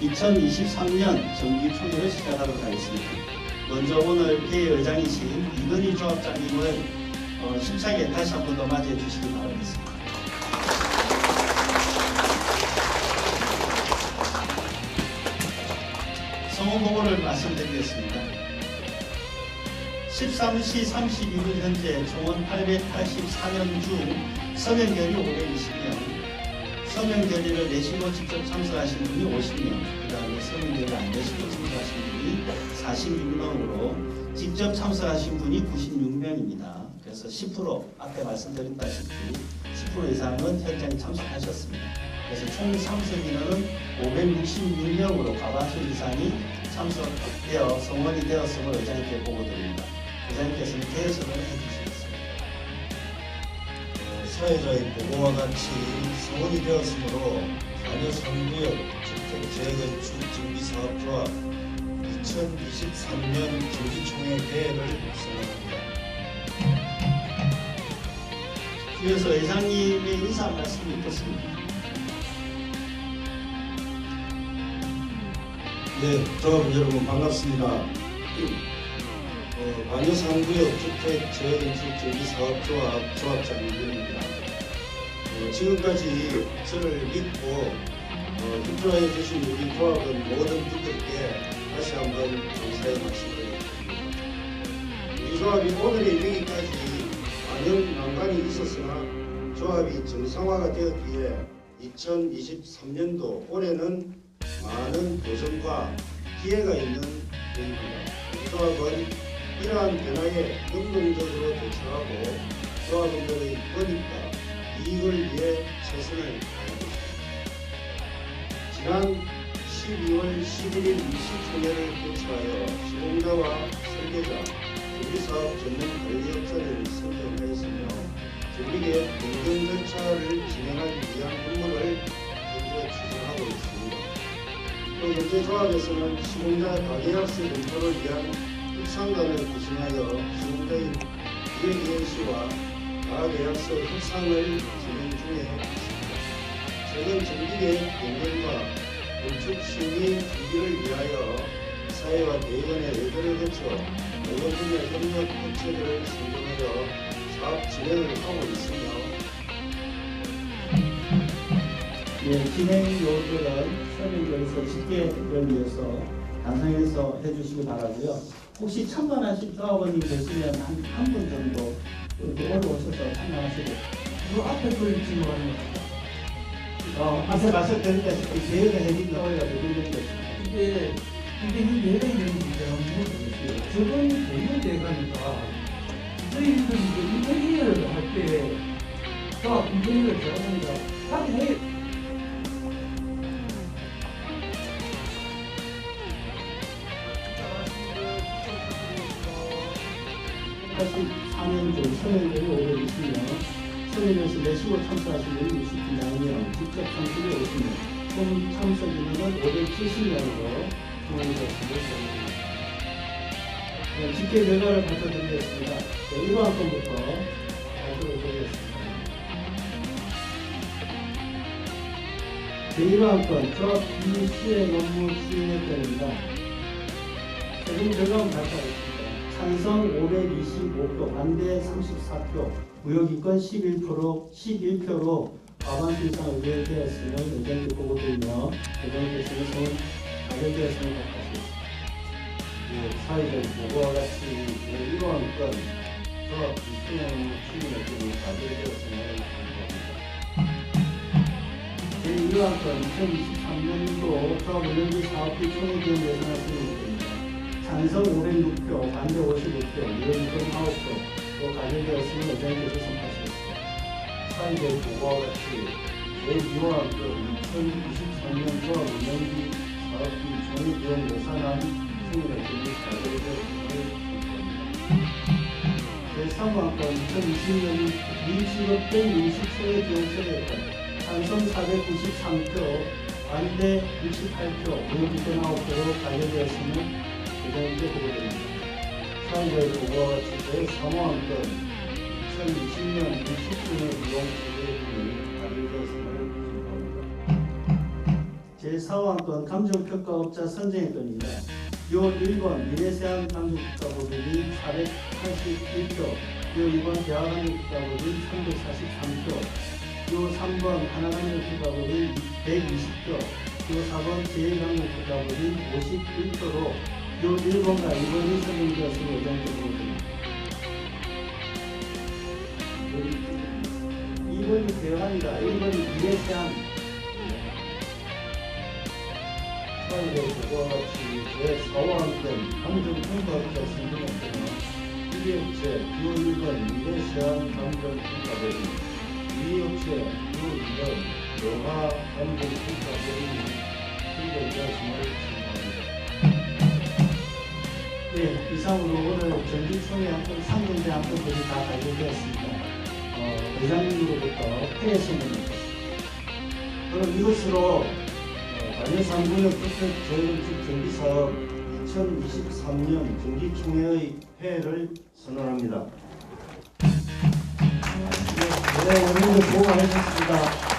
2023년 정기 총회를 시작하도록 하겠습니다. 먼저 오늘 회의장이신 이건희 조합장님을 어, 힘차게 다시 한 번 더 맞이해 주시기 바라겠습니다. 성원 보고를 말씀드리겠습니다. 13시 32분 현재 총원 884명 중 결의 520명, 서명 결의를 내시고 직접 참석하신 분이 50명, 그 다음에 서명 결의 안 내시고 참석하신 분이 46명으로 직접 참석하신 분이 96명입니다. 그래서 10% 앞에 말씀드렸다시피 10% 이상은 현장에 참석하셨습니다. 그래서 총 참석 인원은 566명으로 과반수 이상이 참석되어 성원이 되었음을 의장님께 보고 드립니다. 의장님께서는 개선을 해주시겠습니다. 어, 사회자의 보고와 같이 성원이 되었으므로 자녀 3구역 주택 재건축 정비사업조합 2023년 정기총회 대회를 선언합니다. 이어서 의장님의 인사 말씀이 있겠습니다. 네, 조합 여러분 반갑습니다. 어, 반여상구역 주택 재건축 정비사업조합 조합장입니다. 어, 지금까지 저를 믿고 어, 협조해 주신 우리 조합은 모든 분들께 다시 한번 감사의 말씀을 드립니다. 우리 조합이 오늘에 이르기까지 많은 난관이 있었으나 조합이 정상화가 되었기에 2023년도 올해는 많은 도전과 기회가 있는 해입니다. 조합은 이러한 변화에 능동적으로 대처하고 조합원들의 권익과 이익을 위해 최선을 다하겠습니다. 지난 12월 11일 임시총회를 개최하여 시공자와 설계자, 정비사업 전문 관리업자를 선정하였으며 정비계 공정 절차를 진행하기 위한 업무를 현재 추진하고 있습니다. 또 현재 조합에서는 시공자 가계약서 검토를 위한 협상단을 구성하여 시공자인 이해기현 씨와 가계약서 협상을 진행 중에 있습니다. 최근 정기계 연결과 건축 심의 준비를 위하여 사회와 대의원의 의견을 거쳐 모든 분야 협력 업체들을 선정하여 사업 진행을 하고 있으며 예, 진행 요구는 설명에서 집계를 위해서 단상에서 해주시기 바라고요. 혹시 참관하실 조합원님 계시면 한 한 분 정도 이렇게 올라오셔서 참관하시고 그 앞에 걸 질문하는 거. 어, 앞에 말씀드렸다시피 계획을 해드린 거예요. 드리는 게 이게 이게 이 예외적인 문제는 무엇이겠어요? 저번 대면 대가니까 저희들이 이제 인테리어를 할때 저 인테리어를 보니까 확인해 84년 중 서명들이 520명, 서명에서 내시고 참석하신 분이 69명, 직접 참석이 50명, 총 참석 인원은 570명으로 통합되었습니다. 네, 집계 결과를 발표드리겠습니다. 네, 1번 건부터 발표를 드리겠습니다. 제1번 건, 조합 비수행 업무 수행했던입니다. 최종 결과는 발표하겠습니다. 찬성 525표, 반대 34표, 무효기권 11%, 11표로 과반수 이상 의결 되었으며 의견이 보고되며 대정께서는 서울 가결 되었음을 밝혔습니다. 예, 사회적 보고와 같이 이러한 건 조합 비수행 추진의 경우 가결되었음을 밝혔습니다. 제1번 건 2023년도 조합 운영비 사업비 총회기원 예산을 수행됩니다. 찬성 506표, 반대 55표, 무효기권 9표, 가결되었으면 의장님께서 선포하셨습니다. 사회적 보고와 같이 제2호항 건 2023년 조합 운영비 사업비 총회기원 예산안 승인의 기준이 가결되었음을 제3호항 건 2020년 민식업된 민식소의 기용처리했던 찬성 493표, 반대 68표, 무효기권 9표로 가결되었으면 의장님께 보고드립니다. 사회자의 보고와 같이 제 3호항 건 2020년 60분의 이용 제도의 가결되었음을 기록합니다. 제4호항권 감정평가업자 선정의 건입니다. 요 1번 미래세안 감정평가법인이 481표, 요 2번 대화감정 평가법인 343표, 요 3번 하나감정 평가법인 120표, 요 4번 제일감정 평가법인 51표로 요 1번과 2번이 선정되었으므로 예정되고 있습니다. 2번이 대화입니다. 1번이 미래세안 사회의 그와 같이 제4호항권 감정평가업자 선정의 때는 기업체 유1번 미래 시한 감정평가법인 이업체 유2번 영화 감정평가법인이 선정되었음을 신고합니다. 네, 이상으로 오늘 전주총회 한건 상근대 한건들이 다 발표되었습니다. 어, 회장님으로부터 폐해 선언입니다. 그럼 이것으로 관여상구역 주택 재건축 정비사업 2023년 정기총회의 폐해를 선언합니다. 네, 오늘도 수고 많으셨습니다.